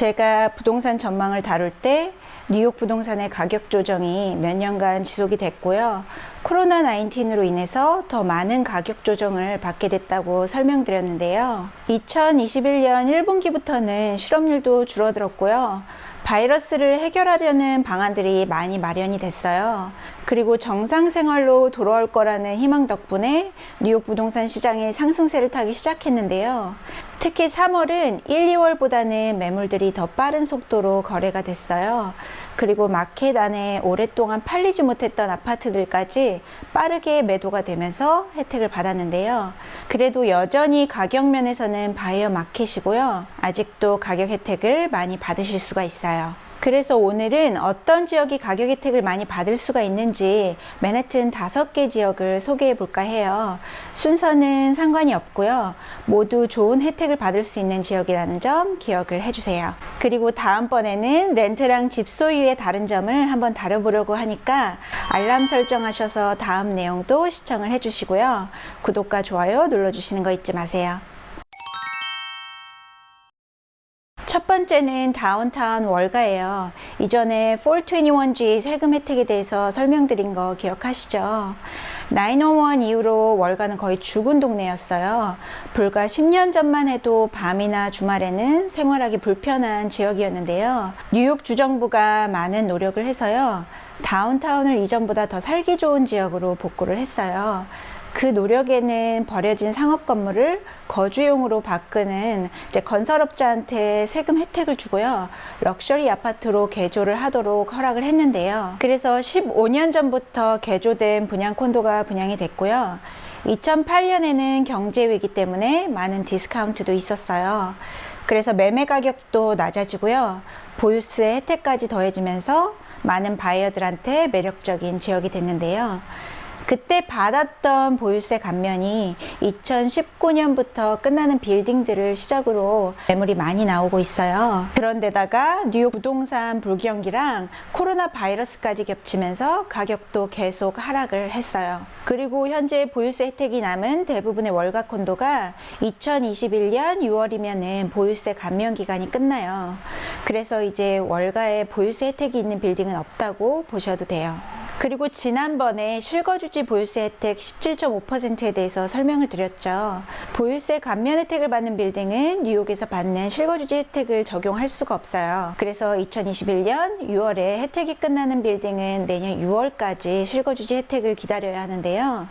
제가 부동산 전망을 다룰 때 뉴욕 부동산의 가격 조정이 몇 년간 지속이 됐고요. 코로나 19으로 인해서 더 많은 가격 조정을 받게 됐다고 설명드렸는데요. 2021년 1분기부터는 실업률도 줄어들었고요. 바이러스를 해결하려는 방안들이 많이 마련이 됐어요. 그리고 정상 생활로 돌아올 거라는 희망 덕분에 뉴욕 부동산 시장이 상승세를 타기 시작했는데요. 특히 3월은 1, 2월보다는 매물들이 더 빠른 속도로 거래가 됐어요. 그리고 마켓 안에 오랫동안 팔리지 못했던 아파트들까지 빠르게 매도가 되면서 혜택을 받았는데요. 그래도 여전히 가격 면에서는 바이어 마켓이고요. 아직도 가격 혜택을 많이 받으실 수가 있어요. 그래서 오늘은 어떤 지역이 가격 혜택을 많이 받을 수가 있는지 맨해튼 다섯 개 지역을 소개해 볼까 해요. 순서는 상관이 없고요. 모두 좋은 혜택을 받을 수 있는 지역이라는 점 기억을 해주세요. 그리고 다음번에는 렌트랑 집 소유의 다른 점을 한번 다뤄보려고 하니까 알람 설정하셔서 다음 내용도 시청을 해주시고요. 구독과 좋아요 눌러주시는 거 잊지 마세요. 번째는 다운타운 월가예요. 이전에 421G 세금 혜택에 대해서 설명드린 거 기억하시죠? 911 이후로 월가는 거의 죽은 동네였어요. 불과 10년 전만 해도 밤이나 주말에는 생활하기 불편한 지역이었는데요. 뉴욕 주정부가 많은 노력을 해서요. 다운타운을 이전보다 더 살기 좋은 지역으로 복구를 했어요. 그 노력에는 버려진 상업 건물을 거주용으로 바꾸는 건설업자한테 세금 혜택을 주고요. 럭셔리 아파트로 개조를 하도록 허락을 했는데요. 그래서 15년 전부터 개조된 분양 콘도가 분양이 됐고요. 2008년에는 경제 위기 때문에 많은 디스카운트도 있었어요. 그래서 매매 가격도 낮아지고요. 보유세 혜택까지 더해지면서 많은 바이어들한테 매력적인 지역이 됐는데요. 그때 받았던 보유세 감면이 2019년부터 끝나는 빌딩들을 시작으로 매물이 많이 나오고 있어요. 그런데다가 뉴욕 부동산 불경기랑 코로나 바이러스까지 겹치면서 가격도 계속 하락을 했어요. 그리고 현재 보유세 혜택이 남은 대부분의 월가 콘도가 2021년 6월이면은 보유세 감면 기간이 끝나요. 그래서 이제 월가에 보유세 혜택이 있는 빌딩은 없다고 보셔도 돼요. 그리고 지난번에 실거주지 보유세 혜택 17.5%에 대해서 설명을 드렸죠. 보유세 감면 혜택을 받는 빌딩은 뉴욕에서 받는 실거주지 혜택을 적용할 수가 없어요. 그래서 2021년 6월에 혜택이 끝나는 빌딩은 내년 6월까지 실거주지 혜택을 기다려야 하는데요.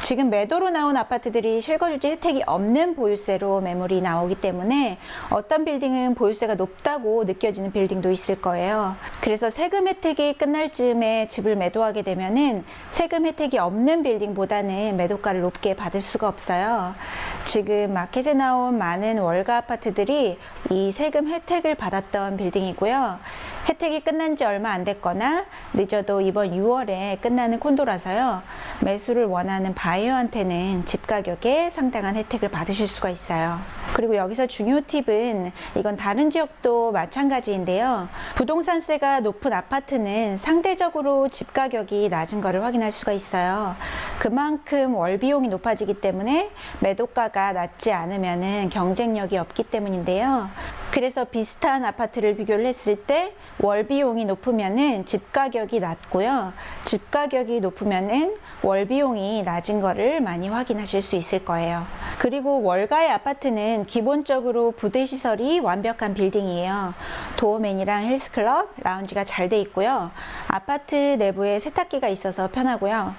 지금 매도로 나온 아파트들이 실거주지 혜택이 없는 보유세로 매물이 나오기 때문에 어떤 빌딩은 보유세가 높다고 느껴지는 빌딩도 있을 거예요. 그래서 세금 혜택이 끝날 즈음에 집을 매도 하게 되면은 세금 혜택이 없는 빌딩보다는 매도가를 높게 받을 수가 없어요. 지금 마켓에 나온 많은 월가 아파트들이 이 세금 혜택을 받았던 빌딩이고요. 혜택이 끝난 지 얼마 안 됐거나 늦어도 이번 6월에 끝나는 콘도라서요. 매수를 원하는 바이어한테는 집 가격에 상당한 혜택을 받으실 수가 있어요. 그리고 여기서 중요 팁은 이건 다른 지역도 마찬가지인데요. 부동산세가 높은 아파트는 상대적으로 집 가격이 낮은 것을 확인할 수가 있어요. 그만큼 월 비용이 높아지기 때문에 매도가가 낮지 않으면 경쟁력이 없기 때문인데요. 그래서 비슷한 아파트를 비교를 했을 때 월 비용이 높으면은 집 가격이 낮고요. 집 가격이 높으면은 월 비용이 낮은 거를 많이 확인하실 수 있을 거예요. 그리고 월가의 아파트는 기본적으로 부대 시설이 완벽한 빌딩이에요. 도어맨이랑 헬스클럽, 라운지가 잘 돼 있고요. 아파트 내부에 세탁기가 있어서 편하고요.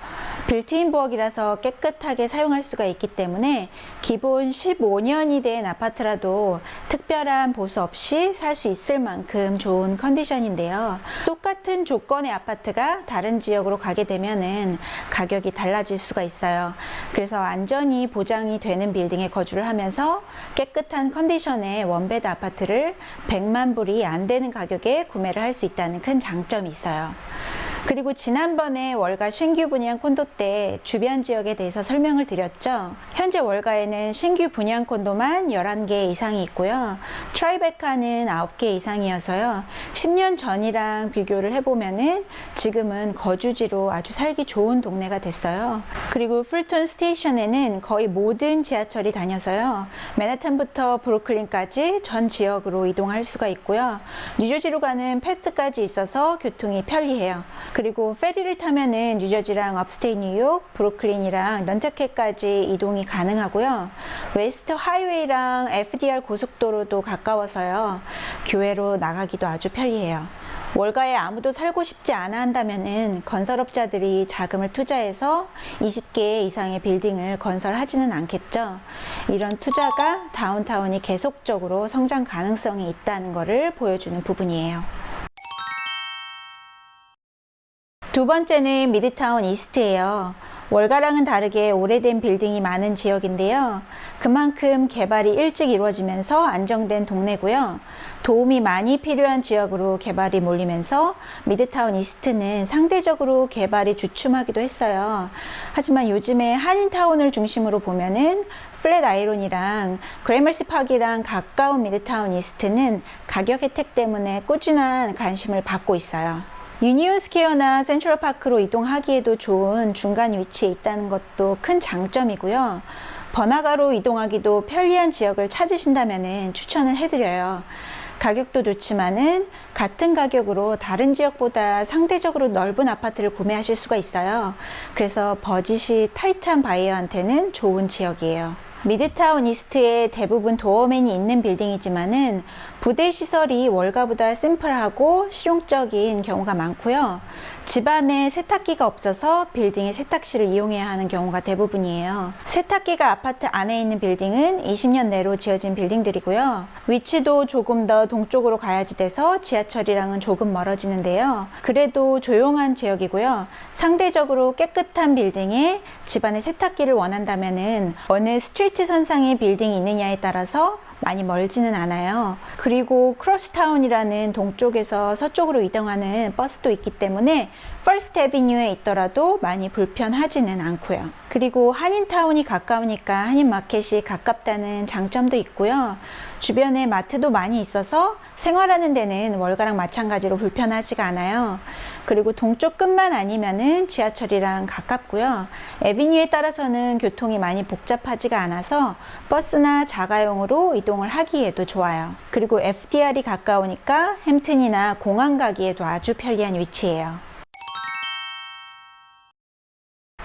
빌트인 부엌이라서 깨끗하게 사용할 수가 있기 때문에 기본 15년이 된 아파트라도 특별한 보수 없이 살 수 있을 만큼 좋은 컨디션인데요. 똑같은 조건의 아파트가 다른 지역으로 가게 되면은 가격이 달라질 수가 있어요. 그래서 안전이 보장이 되는 빌딩에 거주를 하면서 깨끗한 컨디션의 원베드 아파트를 100만 불이 안 되는 가격에 구매를 할 수 있다는 큰 장점이 있어요. 그리고 지난번에 월가 신규 분양 콘도 때 주변 지역에 대해서 설명을 드렸죠. 현재 월가에는 신규 분양 콘도만 11개 이상이 있고요. 트라이베카는 9개 이상이어서요. 10년 전이랑 비교를 해보면은 지금은 거주지로 아주 살기 좋은 동네가 됐어요. 그리고 풀톤 스테이션에는 거의 모든 지하철이 다녀서요. 맨하탄부터 브루클린까지 전 지역으로 이동할 수가 있고요. 뉴저지로 가는 패스까지 있어서 교통이 편리해요. 그리고 페리를 타면은 뉴저지랑 업스테이 뉴욕, 브루클린이랑 넌터켓까지 이동이 가능하고요. 웨스트 하이웨이랑 FDR 고속도로도 가까워서요. 교외로 나가기도 아주 편리해요. 월가에 아무도 살고 싶지 않아 한다면은 건설업자들이 자금을 투자해서 20개 이상의 빌딩을 건설하지는 않겠죠. 이런 투자가 다운타운이 계속적으로 성장 가능성이 있다는 것을 보여주는 부분이에요. 두 번째는 미드타운 이스트예요. 월가랑은 다르게 오래된 빌딩이 많은 지역인데요. 그만큼 개발이 일찍 이루어지면서 안정된 동네고요. 도움이 많이 필요한 지역으로 개발이 몰리면서 미드타운 이스트는 상대적으로 개발이 주춤하기도 했어요. 하지만 요즘에 한인타운을 중심으로 보면은 플랫 아이론이랑 그레머시 파크랑 가까운 미드타운 이스트는 가격 혜택 때문에 꾸준한 관심을 받고 있어요. 유니온 스퀘어나 센트럴 파크로 이동하기에도 좋은 중간 위치에 있다는 것도 큰 장점이고요. 번화가로 이동하기도 편리한 지역을 찾으신다면 추천을 해드려요. 가격도 좋지만은 같은 가격으로 다른 지역보다 상대적으로 넓은 아파트를 구매하실 수가 있어요. 그래서 버짓이 타이트한 바이어한테는 좋은 지역이에요. 미드타운 이스트에 대부분 도어맨이 있는 빌딩이지만은 부대 시설이 월가보다 심플하고 실용적인 경우가 많고요. 집안에 세탁기가 없어서 빌딩의 세탁실을 이용해야 하는 경우가 대부분이에요. 세탁기가 아파트 안에 있는 빌딩은 20년 내로 지어진 빌딩들이고요. 위치도 조금 더 동쪽으로 가야지 돼서 지하철이랑은 조금 멀어지는데요. 그래도 조용한 지역이고요. 상대적으로 깨끗한 빌딩에 집안에 세탁기를 원한다면은 어느 스트 리트 선상에 빌딩이 있느냐에 따라서 많이 멀지는 않아요. 그리고 크로스타운이라는 동쪽에서 서쪽으로 이동하는 버스도 있기 때문에 퍼스트 에비뉴에 있더라도 많이 불편하지는 않고요. 그리고 한인타운이 가까우니까 한인마켓이 가깝다는 장점도 있고요. 주변에 마트도 많이 있어서 생활하는 데는 월가랑 마찬가지로 불편하지가 않아요. 그리고 동쪽 끝만 아니면은 지하철이랑 가깝고요. 에비뉴에 따라서는 교통이 많이 복잡하지가 않아서 버스나 자가용으로 이동을 하기에도 좋아요. 그리고 FDR이 가까우니까 햄튼이나 공항 가기에도 아주 편리한 위치예요.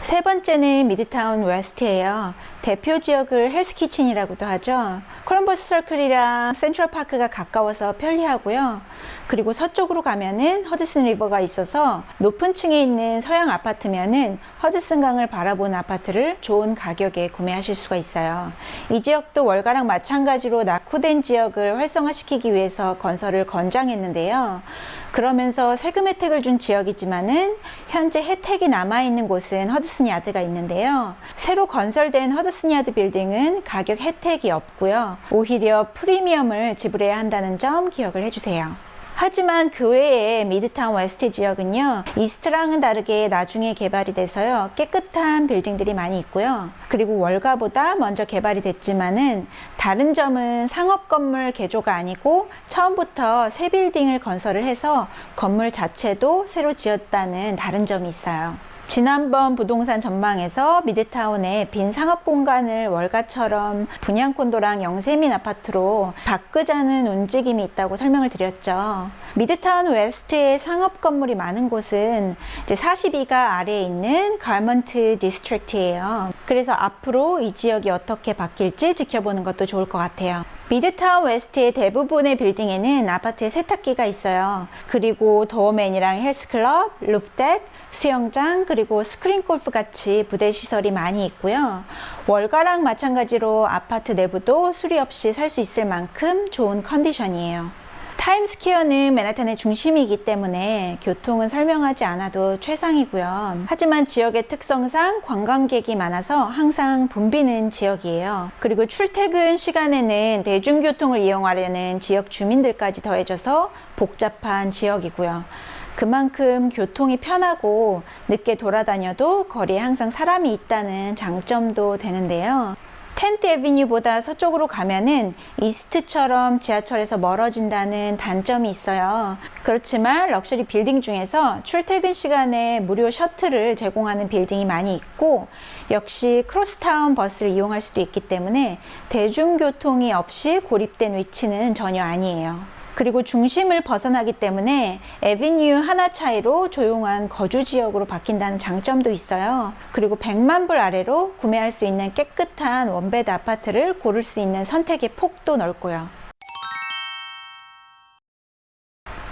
세 번째는 미드타운 웨스트예요. 대표 지역을 헬스키친이라고도 하죠. 콜럼버스 서클이랑 센트럴 파크가 가까워서 편리하고요. 그리고 서쪽으로 가면은 허드슨 리버가 있어서 높은 층에 있는 서양 아파트면은 허드슨 강을 바라보는 아파트를 좋은 가격에 구매하실 수가 있어요. 이 지역도 월가랑 마찬가지로 낙후된 지역을 활성화시키기 위해서 건설을 권장했는데요. 그러면서 세금 혜택을 준 지역이지만은 현재 혜택이 남아 있는 곳은 허드슨 야드가 있는데요. 새로 건설된 허드슨 야드 빌딩은 가격 혜택이 없고요. 오히려 프리미엄을 지불해야 한다는 점 기억을 해주세요. 하지만 그 외에 미드타운 웨스트 지역은요, 이스트랑은 다르게 나중에 개발이 돼서요, 깨끗한 빌딩들이 많이 있고요. 그리고 월가보다 먼저 개발이 됐지만은 다른 점은 상업 건물 개조가 아니고 처음부터 새 빌딩을 건설을 해서 건물 자체도 새로 지었다는 다른 점이 있어요. 지난번 부동산 전망에서 미드타운의 빈 상업 공간을 월가처럼 분양 콘도랑 영세민 아파트로 바꾸자는 움직임이 있다고 설명을 드렸죠. 미드타운 웨스트에 상업 건물이 많은 곳은 이제 42가 아래에 있는 가먼트 디스트릭트예요. 그래서 앞으로 이 지역이 어떻게 바뀔지 지켜보는 것도 좋을 것 같아요. 미드타운 웨스트의 대부분의 빌딩에는 아파트에 세탁기가 있어요. 그리고 도어맨이랑 헬스클럽, 루프덱, 수영장, 그리고 스크린 골프 같이 부대 시설이 많이 있고요. 월가랑 마찬가지로 아파트 내부도 수리 없이 살 수 있을 만큼 좋은 컨디션이에요. 타임스퀘어는 맨하탄의 중심이기 때문에 교통은 설명하지 않아도 최상이고요. 하지만 지역의 특성상 관광객이 많아서 항상 붐비는 지역이에요. 그리고 출퇴근 시간에는 대중교통을 이용하려는 지역 주민들까지 더해져서 복잡한 지역이고요. 그만큼 교통이 편하고 늦게 돌아다녀도 거리에 항상 사람이 있다는 장점도 되는데요. 텐트 에비뉴보다 서쪽으로 가면은 이스트처럼 지하철에서 멀어진다는 단점이 있어요. 그렇지만 럭셔리 빌딩 중에서 출퇴근 시간에 무료 셔틀을 제공하는 빌딩이 많이 있고 역시 크로스타운 버스를 이용할 수도 있기 때문에 대중교통이 없이 고립된 위치는 전혀 아니에요. 그리고 중심을 벗어나기 때문에 에비뉴 하나 차이로 조용한 거주 지역으로 바뀐다는 장점도 있어요. 그리고 100만 불 아래로 구매할 수 있는 깨끗한 원베드 아파트를 고를 수 있는 선택의 폭도 넓고요.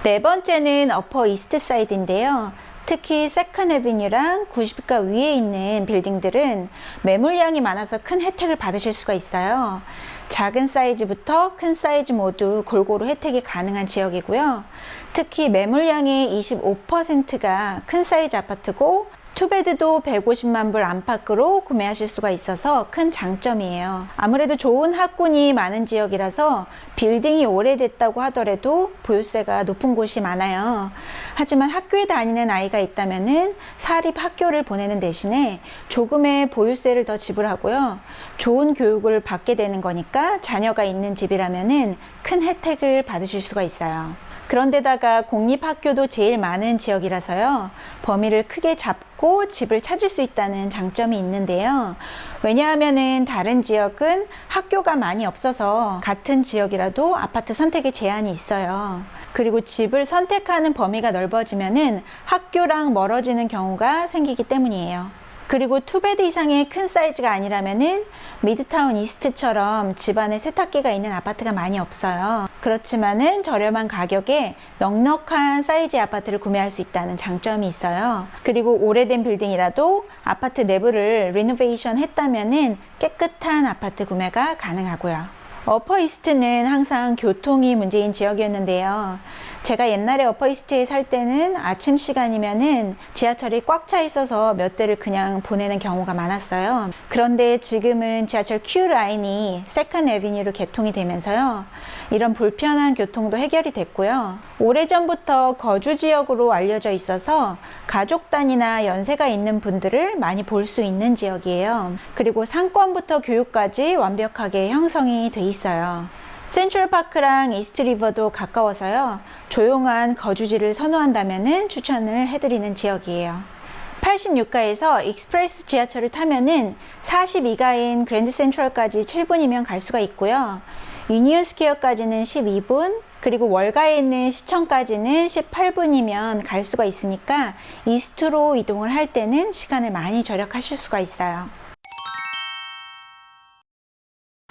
네 번째는 어퍼 이스트 사이드인데요. 특히 세컨 에비뉴랑 90가 위에 있는 빌딩들은 매물량이 많아서 큰 혜택을 받으실 수가 있어요. 작은 사이즈부터 큰 사이즈 모두 골고루 혜택이 가능한 지역이고요. 특히 매물량의 25%가 큰 사이즈 아파트고 투베드도 150만 불 안팎으로 구매하실 수가 있어서 큰 장점이에요. 아무래도 좋은 학군이 많은 지역이라서 빌딩이 오래됐다고 하더라도 보유세가 높은 곳이 많아요. 하지만 학교에 다니는 아이가 있다면은 사립 학교를 보내는 대신에 조금의 보유세를 더 지불하고요. 좋은 교육을 받게 되는 거니까 자녀가 있는 집이라면은 큰 혜택을 받으실 수가 있어요. 그런데다가 공립학교도 제일 많은 지역이라서요. 범위를 크게 잡고 집을 찾을 수 있다는 장점이 있는데요. 왜냐하면은 다른 지역은 학교가 많이 없어서 같은 지역이라도 아파트 선택에 제한이 있어요. 그리고 집을 선택하는 범위가 넓어지면은 학교랑 멀어지는 경우가 생기기 때문이에요. 그리고 투베드 이상의 큰 사이즈가 아니라면은 미드타운 이스트처럼 집안에 세탁기가 있는 아파트가 많이 없어요. 그렇지만은 저렴한 가격에 넉넉한 사이즈의 아파트를 구매할 수 있다는 장점이 있어요. 그리고 오래된 빌딩이라도 아파트 내부를 리노베이션 했다면은 깨끗한 아파트 구매가 가능하고요. 어퍼 이스트는 항상 교통이 문제인 지역이었는데요. 제가 옛날에 어퍼 이스트에 살 때는 아침 시간이면은 지하철이 꽉 차 있어서 몇 대를 그냥 보내는 경우가 많았어요. 그런데 지금은 지하철 Q 라인이 세컨 에비뉴로 개통이 되면서요. 이런 불편한 교통도 해결이 됐고요. 오래전부터 거주 지역으로 알려져 있어서 가족 단위나 연세가 있는 분들을 많이 볼 수 있는 지역이에요. 그리고 상권부터 교육까지 완벽하게 형성이 돼 있어요. 센트럴파크랑 이스트리버도 가까워서요. 조용한 거주지를 선호한다면 추천을 해드리는 지역이에요. 86가에서 익스프레스 지하철을 타면은 42가인 그랜드 센트럴까지 7분이면 갈 수가 있고요. 유니온 스퀘어까지는 12분, 그리고 월가에 있는 시청까지는 18분이면 갈 수가 있으니까 이스트로 이동을 할 때는 시간을 많이 절약하실 수가 있어요.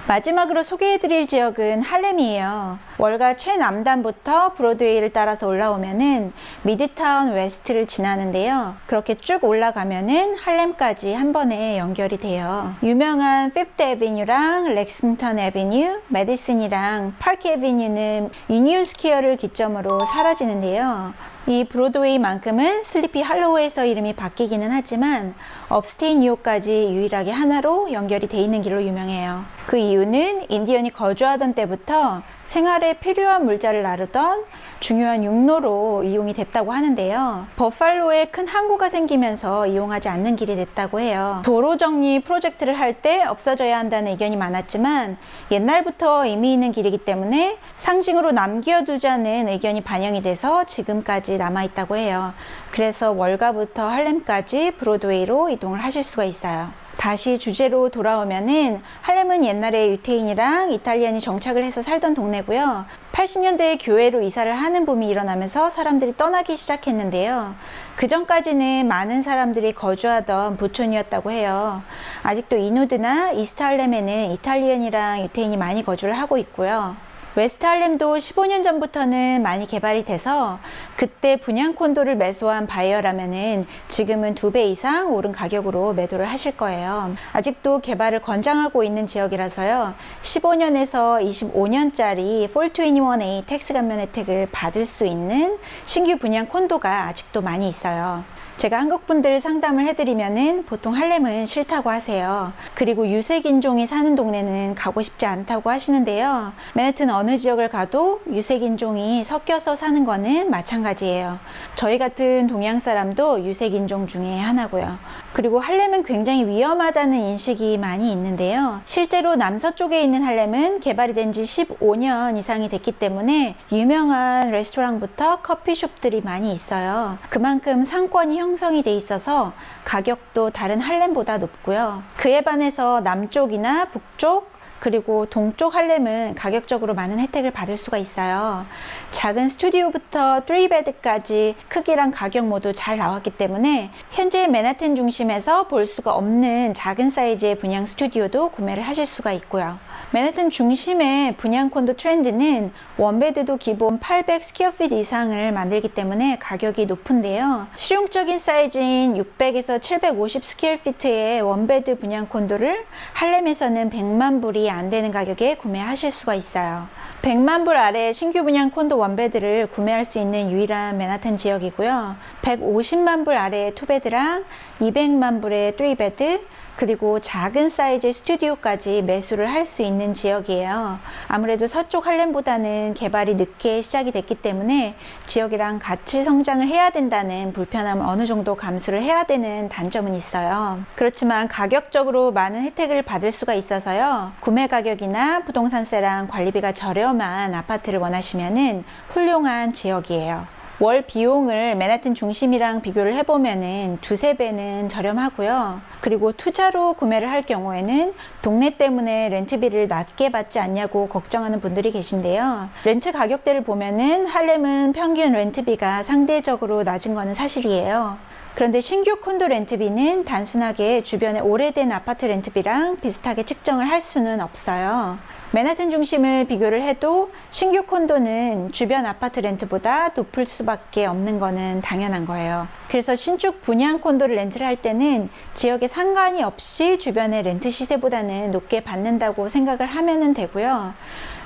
마지막으로 소개해드릴 지역은 할렘이에요. 월가 최남단부터 브로드웨이를 따라서 올라오면은 미드타운 웨스트를 지나는데요. 그렇게 쭉 올라가면은 할렘까지 한 번에 연결이 돼요. 유명한 피프트 에비뉴랑 렉싱턴 에비뉴, 메디슨이랑 파크 에비뉴는 유니온 스퀘어를 기점으로 사라지는데요. 이 브로드웨이만큼은 슬리피 할로우에서 이름이 바뀌기는 하지만 업스테인 뉴욕까지 유일하게 하나로 연결이 돼 있는 길로 유명해요. 그 이유는 인디언이 거주하던 때부터 생활에 필요한 물자를 나르던 중요한 육로로 이용이 됐다고 하는데요. 버팔로에 큰 항구가 생기면서 이용하지 않는 길이 됐다고 해요. 도로 정리 프로젝트를 할 때 없어져야 한다는 의견이 많았지만 옛날부터 의미 있는 길이기 때문에 상징으로 남겨두자는 의견이 반영이 돼서 지금까지 남아있다고 해요. 그래서 월가부터 할렘까지 브로드웨이로 이동을 하실 수가 있어요. 다시 주제로 돌아오면은 할렘은 옛날에 유태인이랑 이탈리안이 정착을 해서 살던 동네고요. 80년대에 교회로 이사를 하는 붐이 일어나면서 사람들이 떠나기 시작했는데요. 그 전까지는 많은 사람들이 거주하던 부촌이었다고 해요. 아직도 이누드나 이스트 할렘에는 이탈리안이랑 유태인이 많이 거주를 하고 있고요. 웨스트 할렘도 15년 전부터는 많이 개발이 돼서 그때 분양 콘도를 매수한 바이어라면은 지금은 두 배 이상 오른 가격으로 매도를 하실 거예요. 아직도 개발을 권장하고 있는 지역이라서요. 15년에서 25년짜리 421A 텍스 감면 혜택을 받을 수 있는 신규 분양 콘도가 아직도 많이 있어요. 제가 한국 분들 상담을 해드리면은 보통 할렘은 싫다고 하세요. 그리고 유색인종이 사는 동네는 가고 싶지 않다고 하시는데요. 맨해튼 어느 지역을 가도 유색인종이 섞여서 사는 거는 마찬가지예요. 저희 같은 동양 사람도 유색인종 중에 하나고요. 그리고 할렘은 굉장히 위험하다는 인식이 많이 있는데요. 실제로 남서쪽에 있는 할렘은 개발이 된 지 15년 이상이 됐기 때문에 유명한 레스토랑부터 커피숍들이 많이 있어요. 그만큼 상권이 형성이 돼 있어서 가격도 다른 할렘보다 높고요. 그에 반해서 남쪽이나 북쪽 그리고 동쪽 할렘은 가격적으로 많은 혜택을 받을 수가 있어요. 작은 스튜디오부터 3베드까지 크기랑 가격 모두 잘 나왔기 때문에 현재 맨하튼 중심에서 볼 수가 없는 작은 사이즈의 분양 스튜디오도 구매를 하실 수가 있고요. 맨하튼 중심의 분양 콘도 트렌드는 원베드도 기본 800 스퀘어핏 이상을 만들기 때문에 가격이 높은데요. 실용적인 사이즈인 600에서 750 스퀘어피트의 원베드 분양 콘도를 할렘에서는 100만 불이 안 되는 가격에 구매하실 수가 있어요. 100만 불 아래 신규 분양 콘도 원베드를 구매할 수 있는 유일한 맨하튼 지역이고요. 150만 불 아래의 투베드랑 200만 불의 3베드 그리고 작은 사이즈의 스튜디오까지 매수를 할 수 있는 지역이에요. 아무래도 서쪽 할렘보다는 개발이 늦게 시작이 됐기 때문에 지역이랑 같이 성장을 해야 된다는 불편함을 어느 정도 감수를 해야 되는 단점은 있어요. 그렇지만 가격적으로 많은 혜택을 받을 수가 있어서요. 구매 가격이나 부동산세랑 관리비가 저렴한 아파트를 원하시면은 훌륭한 지역이에요. 월 비용을 맨하튼 중심이랑 비교를 해보면은 두세 배는 저렴하고요. 그리고 투자로 구매를 할 경우에는 동네 때문에 렌트비를 낮게 받지 않냐고 걱정하는 분들이 계신데요. 렌트 가격대를 보면은 할렘은 평균 렌트비가 상대적으로 낮은 거는 사실이에요. 그런데 신규 콘도 렌트비는 단순하게 주변의 오래된 아파트 렌트비랑 비슷하게 측정을 할 수는 없어요. 맨하튼 중심을 비교를 해도 신규 콘도는 주변 아파트 렌트보다 높을 수밖에 없는 거는 당연한 거예요. 그래서 신축 분양 콘도를 렌트를 할 때는 지역에 상관이 없이 주변의 렌트 시세보다는 높게 받는다고 생각을 하면 되고요.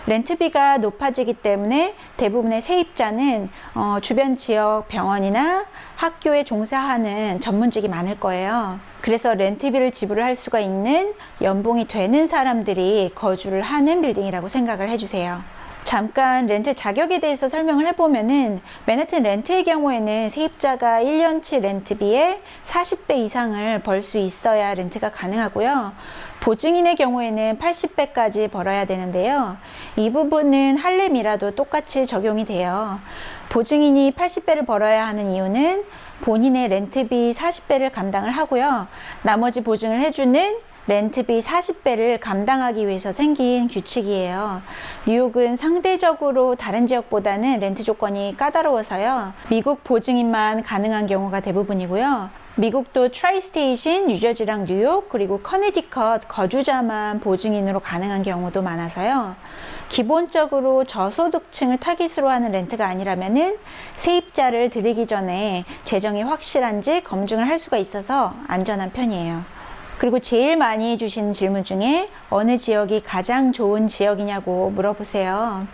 렌트비가 높아지기 때문에 대부분의 세입자는 어, 주변 지역 병원이나 학교에 종사하는 전문직이 많을 거예요. 그래서 렌트비를 지불을 할 수가 있는 연봉이 되는 사람들이 거주를 하는 빌딩이라고 생각을 해주세요. 잠깐 렌트 자격에 대해서 설명을 해보면은 맨해튼 렌트의 경우에는 세입자가 1년치 렌트비의 40배 이상을 벌 수 있어야 렌트가 가능하고요. 보증인의 경우에는 80배까지 벌어야 되는데요. 이 부분은 할렘이라도 똑같이 적용이 돼요. 보증인이 80배를 벌어야 하는 이유는 본인의 렌트비 40배를 감당을 하고요. 나머지 보증을 해주는 렌트비 40배를 감당하기 위해서 생긴 규칙이에요. 뉴욕은 상대적으로 다른 지역보다는 렌트 조건이 까다로워서요. 미국 보증인만 가능한 경우가 대부분이고요. 미국도 트라이스테이신, 뉴저지랑 뉴욕, 그리고 커네디컷 거주자만 보증인으로 가능한 경우도 많아서요. 기본적으로 저소득층을 타깃으로 하는 렌트가 아니라면은 세입자를 들이기 전에 재정이 확실한지 검증을 할 수가 있어서 안전한 편이에요. 그리고 제일 많이 주신 질문 중에 어느 지역이 가장 좋은 지역이냐고 물어보세요.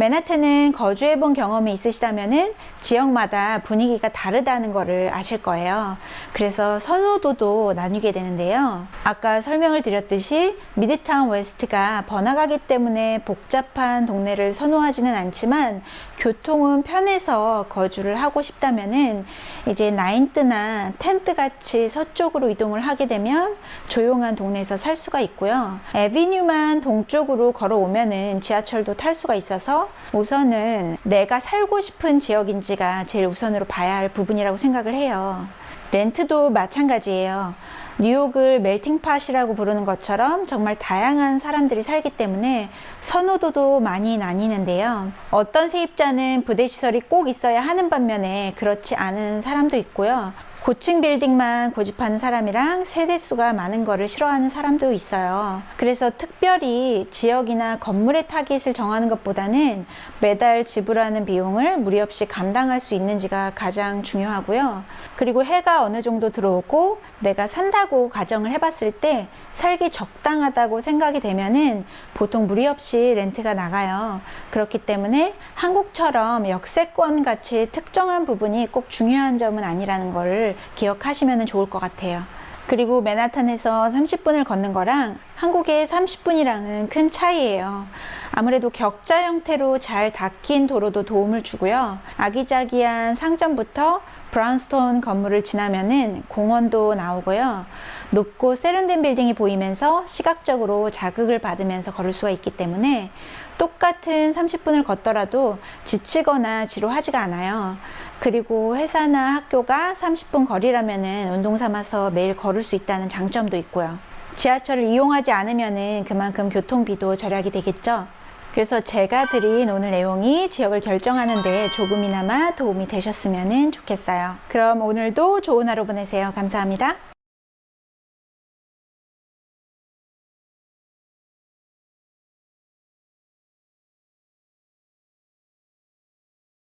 맨하튼은 거주해 본 경험이 있으시다면은 지역마다 분위기가 다르다는 것을 아실 거예요. 그래서 선호도도 나뉘게 되는데요. 아까 설명을 드렸듯이 미드타운 웨스트가 번화가기 때문에 복잡한 동네를 선호하지는 않지만 교통은 편해서 거주를 하고 싶다면은 이제 나인트나 텐트 같이 서쪽으로 이동을 하게 되면 조용한 동네에서 살 수가 있고요. 에비뉴만 동쪽으로 걸어오면은 지하철도 탈 수가 있어서 우선은 내가 살고 싶은 지역인지가 제일 우선으로 봐야 할 부분이라고 생각을 해요. 렌트도 마찬가지예요. 뉴욕을 멜팅팟이라고 부르는 것처럼 정말 다양한 사람들이 살기 때문에 선호도도 많이 나뉘는데요. 어떤 세입자는 부대 시설이 꼭 있어야 하는 반면에 그렇지 않은 사람도 있고요. 고층 빌딩만 고집하는 사람이랑 세대수가 많은 거를 싫어하는 사람도 있어요. 그래서 특별히 지역이나 건물의 타깃을 정하는 것보다는 매달 지불하는 비용을 무리 없이 감당할 수 있는지가 가장 중요하고요. 그리고 해가 어느 정도 들어오고 내가 산다고 가정을 해봤을 때 살기 적당하다고 생각이 되면은 보통 무리 없이 렌트가 나가요. 그렇기 때문에 한국처럼 역세권 같이 특정한 부분이 꼭 중요한 점은 아니라는 거를 기억하시면 좋을 것 같아요. 그리고 맨하탄에서 30분을 걷는 거랑 한국의 30분이랑은 큰 차이예요. 아무래도 격자 형태로 잘 닦인 도로도 도움을 주고요. 아기자기한 상점부터 브라운스톤 건물을 지나면은 공원도 나오고요. 높고 세련된 빌딩이 보이면서 시각적으로 자극을 받으면서 걸을 수가 있기 때문에 똑같은 30분을 걷더라도 지치거나 지루하지가 않아요. 그리고 회사나 학교가 30분 거리라면은 운동 삼아서 매일 걸을 수 있다는 장점도 있고요. 지하철을 이용하지 않으면은 그만큼 교통비도 절약이 되겠죠. 그래서 제가 드린 오늘 내용이 지역을 결정하는 데 조금이나마 도움이 되셨으면 좋겠어요. 그럼 오늘도 좋은 하루 보내세요. 감사합니다.